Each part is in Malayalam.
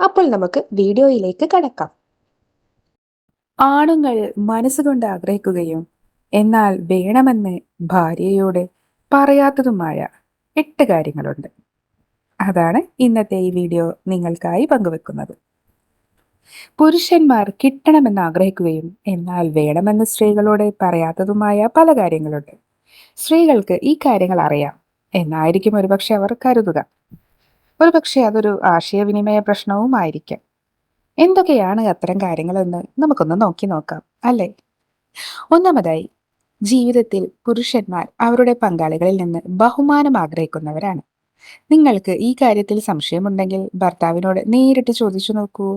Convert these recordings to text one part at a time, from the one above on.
അപ്പോൾ നമുക്ക് വീഡിയോയിലേക്ക് കടക്കാം. ആണുങ്ങൾ മനസ്സുകൊണ്ട് ആഗ്രഹിക്കുകയും എന്നാൽ വേണമെന്ന് ഭാര്യയോട് പറയാത്തതുമായ എട്ട് കാര്യങ്ങളുണ്ട്. അതാണ് ഇന്നത്തെ ഈ വീഡിയോ നിങ്ങൾക്കായി പങ്കുവെക്കുന്നത്. പുരുഷന്മാർ കിട്ടണമെന്ന് ആഗ്രഹിക്കുകയും എന്നാൽ വേണമെന്ന് സ്ത്രീകളോട് പറയാത്തതുമായ പല കാര്യങ്ങളുണ്ട്. സ്ത്രീകൾക്ക് ഈ കാര്യങ്ങൾ അറിയാം. എന്നായിരിക്കും ഒരുപക്ഷെ അവർ കരുതുക. ഒരുപക്ഷെ അതൊരു ആശയവിനിമയ പ്രശ്നവുമായിരിക്കാം എന്തൊക്കെയാണ് അത്തരം കാര്യങ്ങളെന്ന് നമുക്കൊന്ന് നോക്കി നോക്കാം അല്ലേ? ഒന്നാമതായി ജീവിതത്തിൽ പുരുഷന്മാർ അവരുടെ പങ്കാളികളിൽ നിന്ന് ബഹുമാനം ആഗ്രഹിക്കുന്നവരാണ്. നിങ്ങൾക്ക് ഈ കാര്യത്തിൽ സംശയമുണ്ടെങ്കിൽ ഭർത്താവിനോട് നേരിട്ട് ചോദിച്ചു നോക്കൂ.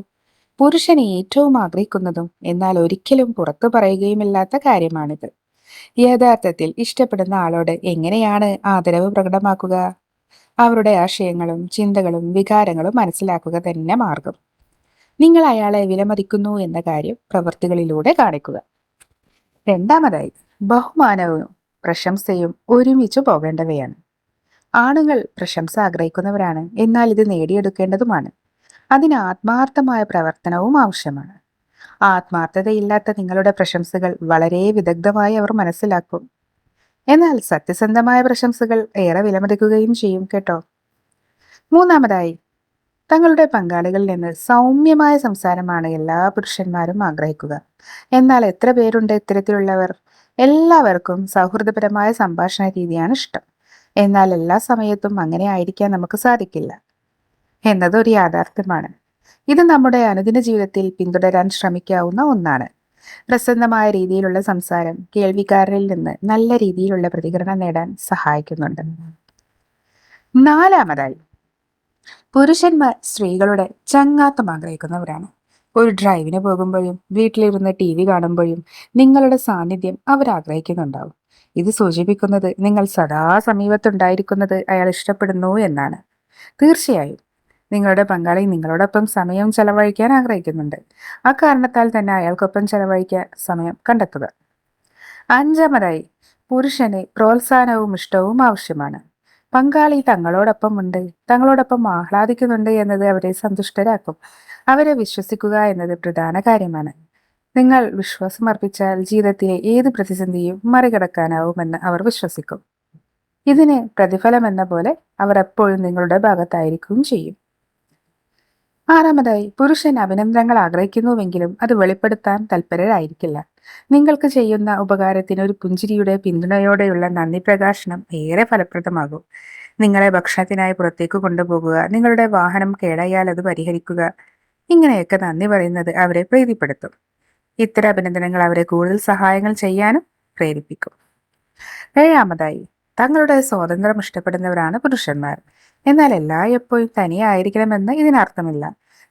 പുരുഷൻ ഏറ്റവും ആഗ്രഹിക്കുന്നതും എന്നാൽ ഒരിക്കലും പുറത്തു പറയുകയുമില്ലാത്ത കാര്യമാണിത്. യഥാർത്ഥത്തിൽ ഇഷ്ടപ്പെടുന്ന ആളോട് എങ്ങനെയാണ് ആദരവ് പ്രകടമാക്കുക? അവരുടെ ആശയങ്ങളും ചിന്തകളും വികാരങ്ങളും മനസ്സിലാക്കുക തന്നെ മാർഗം. നിങ്ങൾ അയാളെ വിലമതിക്കുന്നു എന്ന കാര്യം പ്രവൃത്തികളിലൂടെ കാണിക്കുക. രണ്ടാമതായി ബഹുമാനവും പ്രശംസയും ഒരുമിച്ച് പോകേണ്ടവയാണ്. ആണുങ്ങൾ പ്രശംസ ആഗ്രഹിക്കുന്നവരാണ് എന്നാൽ ഇത് നേടിയെടുക്കേണ്ടതുമാണ്. അതിന് ആത്മാർത്ഥമായ പ്രവർത്തനവും ആവശ്യമാണ്. ആത്മാർത്ഥതയില്ലാത്ത നിങ്ങളുടെ പ്രശംസകൾ വളരെ വിദഗ്ധമായി അവർ മനസ്സിലാക്കും. എന്നാൽ സത്യസന്ധമായ പ്രശംസകൾ ഏറെ വിലമതിക്കുകയും ചെയ്യും കേട്ടോ. മൂന്നാമതായി തങ്ങളുടെ പങ്കാളികളിൽ നിന്ന് സൗമ്യമായ സംസാരമാണ് എല്ലാ പുരുഷന്മാരും ആഗ്രഹിക്കുക. എന്നാൽ എത്ര പേരുണ്ട് ഇത്തരത്തിലുള്ളവർ? എല്ലാവർക്കും സൗഹൃദപരമായ സംഭാഷണ രീതിയാണ് ഇഷ്ടം. എന്നാൽ എല്ലാ സമയത്തും അങ്ങനെ ആയിരിക്കാൻ നമുക്ക് സാധിക്കില്ല. എന്നതൊരു യാഥാർത്ഥ്യമാണ്. ഇത് നമ്മുടെ അനുദിന ജീവിതത്തിൽ പിന്തുടരാൻ ശ്രമിക്കാവുന്ന ഒന്നാണ്. പ്രസന്നമായ രീതിയിലുള്ള സംസാരം കേൾവിക്കാരിൽ നിന്ന് നല്ല രീതിയിലുള്ള പ്രതികരണം നേടാൻ സഹായിക്കുന്നുണ്ട്. നാലാമതായി പുരുഷന്മാർ സ്ത്രീകളുടെ ചങ്ങാത്തം ആഗ്രഹിക്കുന്നവരാണ്. ഒരു ഡ്രൈവിന് പോകുമ്പോഴും വീട്ടിലിരുന്ന് ടി വി കാണുമ്പോഴും നിങ്ങളുടെ സാന്നിധ്യം അവർ ആഗ്രഹിക്കുന്നുണ്ടാവും. ഇത് സൂചിപ്പിക്കുന്നത് നിങ്ങൾ സദാ സമീപത്തുണ്ടായിരിക്കുന്നത് അയാൾ ഇഷ്ടപ്പെടുന്നു എന്നാണ്. തീർച്ചയായും നിങ്ങളുടെ പങ്കാളി നിങ്ങളോടൊപ്പം സമയം ചെലവഴിക്കാൻ ആഗ്രഹിക്കുന്നുണ്ട്. ആ കാരണത്താൽ തന്നെ അയാൾക്കൊപ്പം ചെലവഴിക്കാൻ സമയം കണ്ടെത്തുക. അഞ്ചാമതായി പുരുഷന് പ്രോത്സാഹനവും ഇഷ്ടവും ആവശ്യമാണ്. പങ്കാളി തങ്ങളോടൊപ്പം ഉണ്ട് തങ്ങളോടൊപ്പം ആഹ്ലാദിക്കുന്നുണ്ട് എന്നത് അവരെ സന്തുഷ്ടരാക്കും. അവരെ വിശ്വസിക്കുക എന്നത് പ്രധാന കാര്യമാണ്. നിങ്ങൾ വിശ്വാസം അർപ്പിച്ചാൽ ജീവിതത്തിലെ ഏത് പ്രതിസന്ധിയും മറികടക്കാനാവുമെന്ന് അവർ വിശ്വസിക്കും. ഇതിന് പ്രതിഫലം എന്ന പോലെ അവർ എപ്പോഴും നിങ്ങളുടെ ഭാഗത്തായിരിക്കും ചെയ്യും. ആറാമതായി പുരുഷൻ അഭിനന്ദനങ്ങൾ ആഗ്രഹിക്കുന്നുവെങ്കിലും അത് വെളിപ്പെടുത്താൻ തൽപരരായിരിക്കില്ല. നിങ്ങൾക്ക് ചെയ്യുന്ന ഉപകാരത്തിന് ഒരു പുഞ്ചിരിയുടെ പിന്തുണയോടെയുള്ള നന്ദി പ്രകാശനം ഏറെ ഫലപ്രദമാകും. നിങ്ങളെ ഭക്ഷണത്തിനായി പുറത്തേക്ക് കൊണ്ടുപോകുക നിങ്ങളുടെ വാഹനം കേടായാൽ അത് പരിഹരിക്കുക ഇങ്ങനെയൊക്കെ നന്ദി പറയുന്നത് അവരെ പ്രീതിപ്പെടുത്തും. ഇത്തരം അഭിനന്ദനങ്ങൾ അവരെ കൂടുതൽ സഹായങ്ങൾ ചെയ്യാനും പ്രേരിപ്പിക്കും. ഏഴാമതായി തങ്ങളുടെ സ്വാതന്ത്ര്യം ഇഷ്ടപ്പെടുന്നവരാണ് പുരുഷന്മാർ. എന്നാൽ എല്ലായ്പ്പോഴും തനിയായിരിക്കണമെന്ന് ഇതിനർത്ഥമില്ല.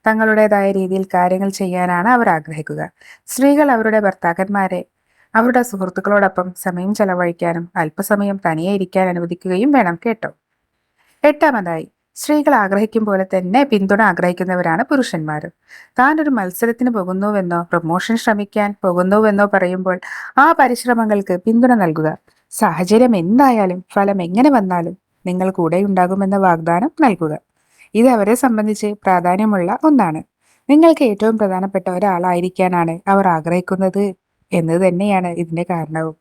തങ്ങളുടേതായ രീതിയിൽ കാര്യങ്ങൾ ചെയ്യാനാണ് അവർ ആഗ്രഹിക്കുക. സ്ത്രീകൾ അവരുടെ ഭർത്താക്കന്മാരെ അവരുടെ സുഹൃത്തുക്കളോടൊപ്പം സമയം ചെലവഴിക്കാനും അല്പസമയം തനിയെ ഇരിക്കാൻ അനുവദിക്കുകയും വേണം കേട്ടോ. എട്ടാമതായി സ്ത്രീകൾ ആഗ്രഹിക്കും പോലെ തന്നെ പിന്തുണ ആഗ്രഹിക്കുന്നവരാണ് പുരുഷന്മാർ. താൻ ഒരു മത്സരത്തിന് പോകുന്നുവെന്നോ പ്രൊമോഷൻ ശ്രമിക്കാൻ പോകുന്നുവെന്നോ പറയുമ്പോൾ ആ പരിശ്രമങ്ങൾക്ക് പിന്തുണ നൽകുക. സാഹചര്യം എന്തായാലും ഫലം എങ്ങനെ വന്നാലും നിങ്ങൾ കൂടെ ഉണ്ടാകുമെന്ന വാഗ്ദാനം നൽകുക. ഇത് അവരെ സംബന്ധിച്ച് പ്രാധാന്യമുള്ള ഒന്നാണ്. നിങ്ങൾക്ക് ഏറ്റവും പ്രധാനപ്പെട്ട ഒരാളായിരിക്കാനാണ് അവർ ആഗ്രഹിക്കുന്നത് എന്ന് തന്നെയാണ് ഇതിന്റെ കാരണവും.